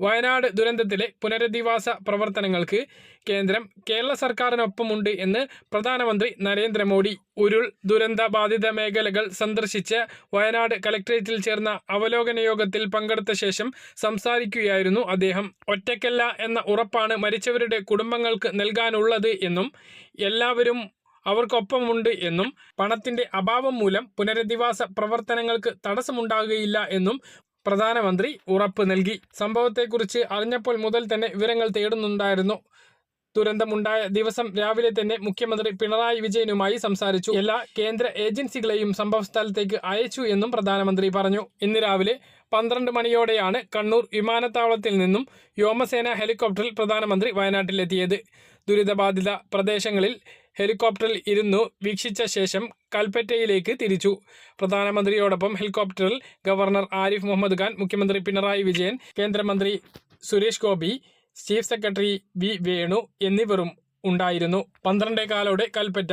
വയനാട് ദുരന്തത്തിലെ പുനരധിവാസ പ്രവർത്തനങ്ങൾക്ക് കേന്ദ്രം കേരള സർക്കാരിനൊപ്പമുണ്ട് എന്ന് പ്രധാനമന്ത്രി നരേന്ദ്രമോദി. ഉരുൾ ദുരന്ത ബാധിത മേഖലകൾ സന്ദർശിച്ച് വയനാട് കലക്ട്രേറ്റിൽ ചേർന്ന അവലോകന യോഗത്തിൽ പങ്കെടുത്ത ശേഷം സംസാരിക്കുകയായിരുന്നു അദ്ദേഹം. ഒറ്റയ്ക്കല്ല എന്ന ഉറപ്പാണ് മരിച്ചവരുടെ കുടുംബങ്ങൾക്ക് നൽകാനുള്ളത് എന്നും എല്ലാവരും അവർക്കൊപ്പമുണ്ട് എന്നും പണത്തിന്റെ അഭാവം മൂലം പുനരധിവാസ പ്രവർത്തനങ്ങൾക്ക് തടസ്സമുണ്ടാകുകയില്ല എന്നും പ്രധാനമന്ത്രി ഉറപ്പ് നൽകി. സംഭവത്തെക്കുറിച്ച് അറിഞ്ഞപ്പോൾ മുതൽ തന്നെ വിവരങ്ങൾ തേടുന്നുണ്ടായിരുന്നു. ദുരന്തമുണ്ടായ ദിവസം രാവിലെ തന്നെ മുഖ്യമന്ത്രി പിണറായി വിജയനുമായി സംസാരിച്ചു. എല്ലാ കേന്ദ്ര ഏജൻസികളെയും സംഭവസ്ഥലത്തേക്ക് അയച്ചു എന്നും പ്രധാനമന്ത്രി പറഞ്ഞു. ഇന്ന് രാവിലെ പന്ത്രണ്ട് മണിയോടെയാണ് കണ്ണൂർ വിമാനത്താവളത്തിൽ നിന്നും വ്യോമസേന ഹെലികോപ്റ്ററിൽ പ്രധാനമന്ത്രി വയനാട്ടിലെത്തിയത്. ദുരിതബാധിത പ്രദേശങ്ങളിൽ ഹെലികോപ്റ്ററിൽ ഇരുന്നു വീക്ഷിച്ച ശേഷം കൽപ്പറ്റയിലേക്ക് തിരിച്ചു. പ്രധാനമന്ത്രിയോടൊപ്പം ഹെലികോപ്റ്ററിൽ ഗവർണർ ആരിഫ് മുഹമ്മദ് ഖാൻ മുഖ്യമന്ത്രി പിണറായി വിജയൻ കേന്ദ്രമന്ത്രി Suresh Gopi chief secretary V Venu എന്നിവരും ഉണ്ടായിരുന്നു. പന്ത്രണ്ടേകാലോടെ Kalpetta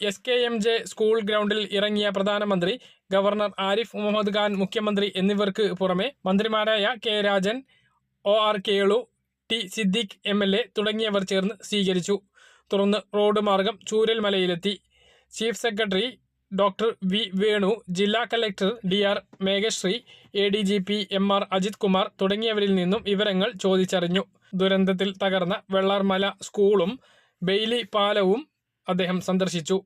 S K M J school ഗ്രൗണ്ടിൽ ഇറങ്ങിയ പ്രധാനമന്ത്രി ഗവർണർ ആരിഫ് മുഹമ്മദ് ഖാൻ മുഖ്യമന്ത്രി എന്നിവർക്ക് പുറമെ മന്ത്രിമാരായ K Rajan O R Kelu T Siddique M തുടങ്ങിയവർ ചേർന്ന് സ്വീകരിച്ചു. തുടർന്ന് റോഡ് മാർഗം ചൂരൽമലയിലെത്തി. Chief secretary doctor V. Venu ജില്ലാ collector D. R. Meghashree A. D. G. P. M. R. Ajith Kumar തുടങ്ങിയവരിൽ നിന്നും വിവരങ്ങൾ ചോദിച്ചറിഞ്ഞു. ദുരന്തത്തിൽ തകർന്ന വെള്ളാർമല സ്കൂളും ബെയ്ലി പാലവും അദ്ദേഹം സന്ദർശിച്ചു.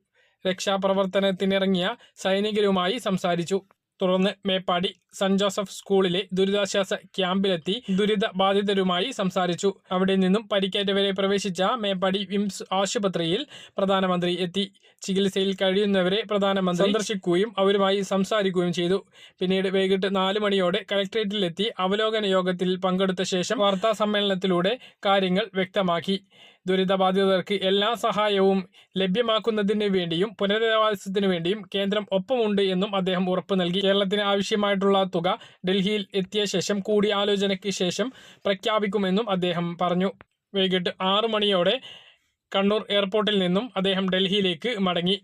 രക്ഷാപ്രവർത്തനത്തിനിറങ്ങിയ സൈനികരുമായി സംസാരിച്ചു. തുടർന്ന് മേപ്പാടി സെന്റ് ജോസഫ് സ്കൂളിലെ ദുരിതാശ്വാസ ക്യാമ്പിലെത്തി ദുരിത ബാധിതരുമായി സംസാരിച്ചു. അവിടെ നിന്നും പരിക്കേറ്റവരെ പ്രവേശിച്ച മേപ്പാടി വിംസ് ആശുപത്രിയിൽ പ്രധാനമന്ത്രി എത്തി. ചികിത്സയിൽ കഴിയുന്നവരെ പ്രധാനമന്ത്രി സന്ദർശിക്കുകയും അവരുമായി സംസാരിക്കുകയും ചെയ്തു. പിന്നീട് വൈകിട്ട് നാല് മണിയോടെ കലക്ട്രേറ്റിലെത്തി. അവലോകന യോഗത്തിൽ പങ്കെടുത്ത ശേഷം വാർത്താ സമ്മേളനത്തിലൂടെ കാര്യങ്ങൾ വ്യക്തമാക്കി. ദുരിതബാധിതർക്ക് എല്ലാ സഹായവും ലഭ്യമാക്കുന്നതിന് വേണ്ടിയും പുനരധിവാസത്തിനു വേണ്ടിയും കേന്ദ്രം ഒപ്പമുണ്ട് എന്നും അദ്ദേഹം ഉറപ്പു നൽകി. കേരളത്തിന് ആവശ്യമായിട്ടുള്ള തുക ഡൽഹിയിൽ എത്തിയ ശേഷം കൂടിയാലോചനയ്ക്ക് ശേഷം പ്രഖ്യാപിക്കുമെന്നും അദ്ദേഹം പറഞ്ഞു. വൈകിട്ട് ആറു മണിയോടെ കണ്ണൂർ എയർപോർട്ടിൽ നിന്നും അദ്ദേഹം ഡൽഹിയിലേക്ക് മടങ്ങി.